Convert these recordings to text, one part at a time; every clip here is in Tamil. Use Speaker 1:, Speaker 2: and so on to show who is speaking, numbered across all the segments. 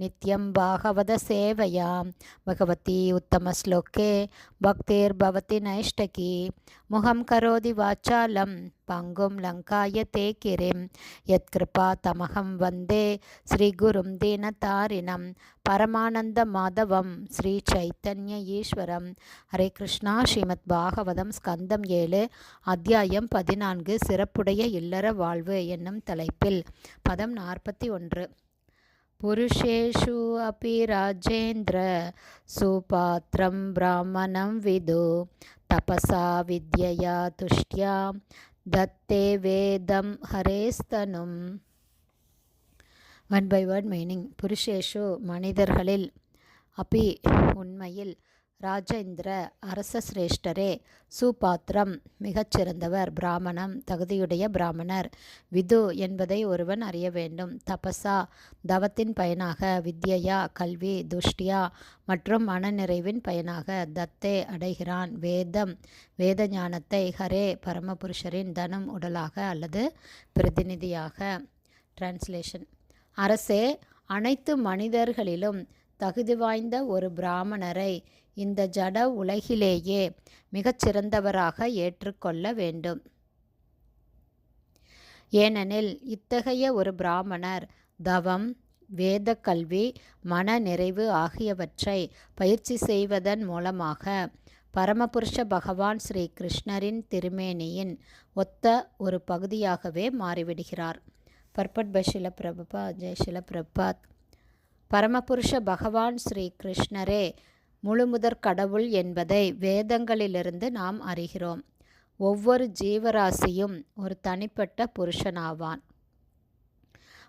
Speaker 1: நித்யம் பாகவத சேவையாம் பகவதி உத்தமஸ்லோகே பக்திர்பவதி நைஷ்டகி முகம் கரோதி வாச்சாலம் பங்கும் லங்காய தே கிரிம் யத்கிருபா தமகம் வந்தே ஸ்ரீ குரும் தீனதாரிணம் பரமானந்த மாதவம் ஸ்ரீ சைத்தன்ய ஈஸ்வரம் ஹரே கிருஷ்ணா ஸ்ரீமத் பாகவதம் ஸ்கந்தம் ஏழு அத்தியாயம் பதினான்கு சிறப்புடைய இல்லற வாழ்வு என்னும் தலைப்பில் பதம் நாற்பத்தி ஒன்று. புருஷேஷு अपि ராஜேந்திர சுபாத்திரம் பிராமணம் விது தபசா வித்யயா துஷ்டியா தத்தே வேதம் ஹரேஸ்தனும் ஒன் பை ஒன் மீனிங் புருஷேஷு மனிதர்களில் அப்பி உண்மையில் ராஜேந்திர அரச சிரேஷ்டரே சுபாத்திரம் மிகச்சிறந்தவர் பிராமணம் தகுதியுடைய பிராமணர். விது என்பதை ஒருவன் அறிய வேண்டும். தபசா தவத்தின் பயனாக வித்யா கல்வி துஷ்டியா மற்றும் மனநிறைவின் பயனாக தத்தே அடைகிறான். வேதம் வேத ஞானத்தை ஹரே பரமபுருஷரின் தனம் உடலாக அல்லது பிரதிநிதியாக. டிரான்ஸ்லேஷன் அரசே அனைத்து மனிதர்களிலும் தகுதி வாய்ந்த ஒரு பிராமணரை இந்த ஜட உலகிலேயே மிகச்சிறந்தவராக ஏற்றுக்கொள்ள வேண்டும். ஏனெனில் இத்தகைய ஒரு பிராமணர் தவம் வேத கல்வி மன நிறைவு ஆகியவற்றை பயிற்சி செய்வதன் மூலமாக பரமபுருஷ பகவான் ஸ்ரீ கிருஷ்ணரின் திருமேனியின் ஒத்த ஒரு பகுதியாகவே மாறிவிடுகிறார். பர்பட் பை ஷில பிரபுபா ஜெய் ஷில பிரபாத் பரமபுருஷ பகவான் ஸ்ரீ கிருஷ்ணரே முழுமுதற் கடவுள் என்பதை வேதங்களிலிருந்து நாம் அறிகிறோம். ஒவ்வொரு ஜீவராசியும் ஒரு தனிப்பட்ட புருஷனாவான்.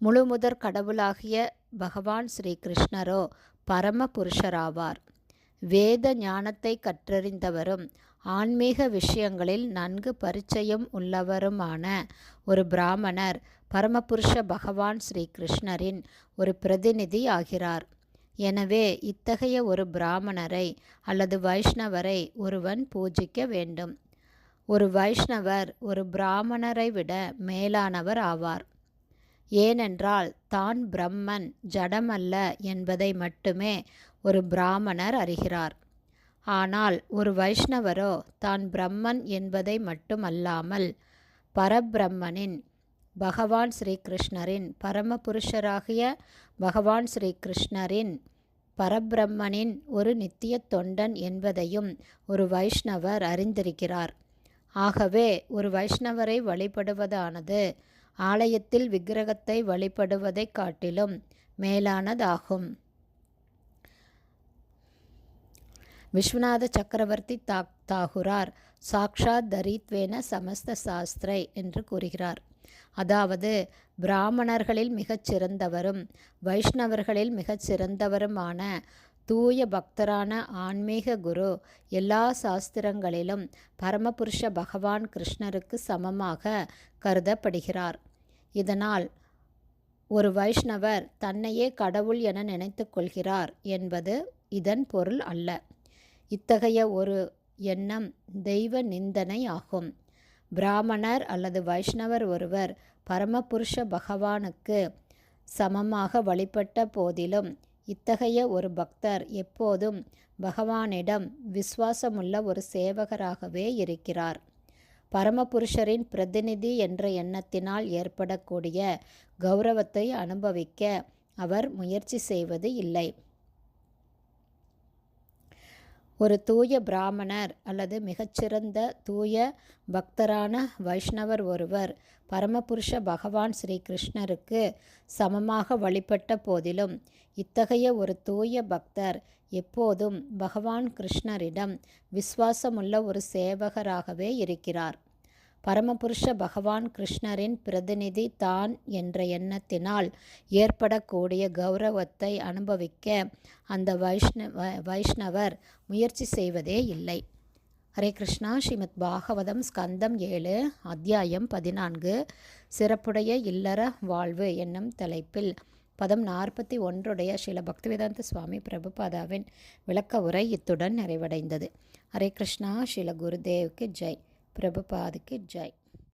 Speaker 1: முழுமுதற் கடவுளாகிய பகவான் ஸ்ரீ கிருஷ்ணரோ பரம புருஷராவார். வேத ஞானத்தை கற்றறிந்தவரும் ஆன்மீக விஷயங்களில் நன்கு பரிச்சயம் உள்ளவருமான ஒரு பிராமணர் பரமபுருஷ பகவான் ஸ்ரீ கிருஷ்ணரின் ஒரு பிரதிநிதி ஆகிறார். எனவே இத்தகைய ஒரு பிராமணரை அல்லது வைஷ்ணவரை ஒருவன் பூஜிக்க வேண்டும். ஒரு வைஷ்ணவர் ஒரு பிராமணரை விட மேலானவர் ஆவார். ஏனென்றால் தான் பிரம்மன் ஜடமல்ல என்பதை மட்டுமே ஒரு பிராமணர் அறிகிறார். ஆனால் ஒரு வைஷ்ணவரோ தான் பிரம்மன் என்பதை மட்டுமல்லாமல் பரபிரம்மனின் பகவான் ஸ்ரீ கிருஷ்ணரின் பரமபுருஷராகிய பகவான் ஸ்ரீ கிருஷ்ணரின் பரபிரம்மனின் ஒரு நித்திய தொண்டன் என்பதையும் ஒரு வைஷ்ணவர் அறிந்திருக்கிறார். ஆகவே ஒரு வைஷ்ணவரை வழிபடுவதானது ஆலயத்தில் விக்கிரகத்தை வழிபடுவதைக் காட்டிலும் மேலானதாகும். விஸ்வநாத சக்கரவர்த்தி தா தாகுரார் சாக்ஷாத் தரித்வேன சமஸ்த சாஸ்திரை என்று கூறுகிறார். அதாவது பிராமணர்களில் மிகச் சிறந்தவரும் வைஷ்ணவர்களில் மிகச் சிறந்தவருமான தூய பக்தரான ஆன்மீக குரு எல்லா சாஸ்திரங்களிலும் பரமபுருஷ பகவான் கிருஷ்ணருக்கு சமமாக கருதப்படுகிறார். இதனால் ஒரு வைஷ்ணவர் தன்னையே கடவுள் என நினைத்து கொள்கிறார் என்பது இதன் பொருள் அல்ல. இத்தகைய ஒரு எண்ணம் தெய்வ நிந்தனை ஆகும். பிராமணர் அல்லது வைஷ்ணவர் ஒருவர் பரமபுருஷ பகவானுக்கு சமமாக வழிபட்ட போதிலும் இத்தகைய ஒரு பக்தர் எப்போதும் பகவானிடம் விசுவாசமுள்ள ஒரு சேவகராகவே இருக்கிறார். பரமபுருஷரின் பிரதிநிதி என்ற எண்ணத்தினால் ஏற்படக்கூடிய கௌரவத்தை அனுபவிக்க அவர் முயற்சி செய்வது இல்லை. ஒரு தூய பிராமணர் அல்லது மிகச்சிறந்த தூய பக்தரான வைஷ்ணவர் ஒருவர் பரமபுருஷ பகவான் ஸ்ரீ கிருஷ்ணருக்கு சமமாக வழிபட்ட போதிலும் இத்தகைய ஒரு தூய பக்தர் எப்போதும் பகவான் கிருஷ்ணரிடம் விசுவாசமுள்ள ஒரு சேவகராகவே இருக்கிறார். பரமபுருஷ பகவான் கிருஷ்ணரின் பிரதிநிதி தான் என்ற எண்ணத்தினால் ஏற்படக்கூடிய கௌரவத்தை அனுபவிக்க அந்த வைஷ்ணவ வைஷ்ணவர் முயற்சி செய்வதே இல்லை. ஹரே கிருஷ்ணா. ஸ்ரீமத் பாகவதம் ஸ்கந்தம் ஏழு அத்தியாயம் பதினான்கு சிறப்புடைய இல்லற வாழ்வு என்னும் தலைப்பில் பதம் நாற்பத்தி ஒன்றுடைய ஸ்ரீல பக்திவேதாந்த சுவாமி பிரபுபாதாவின் விளக்க உரை இத்துடன் நிறைவடைந்தது. ஹரே கிருஷ்ணா. ஸ்ரீல குருதேவுக்கு ஜெய். பிரபுபாதுக்கு ஜெய்.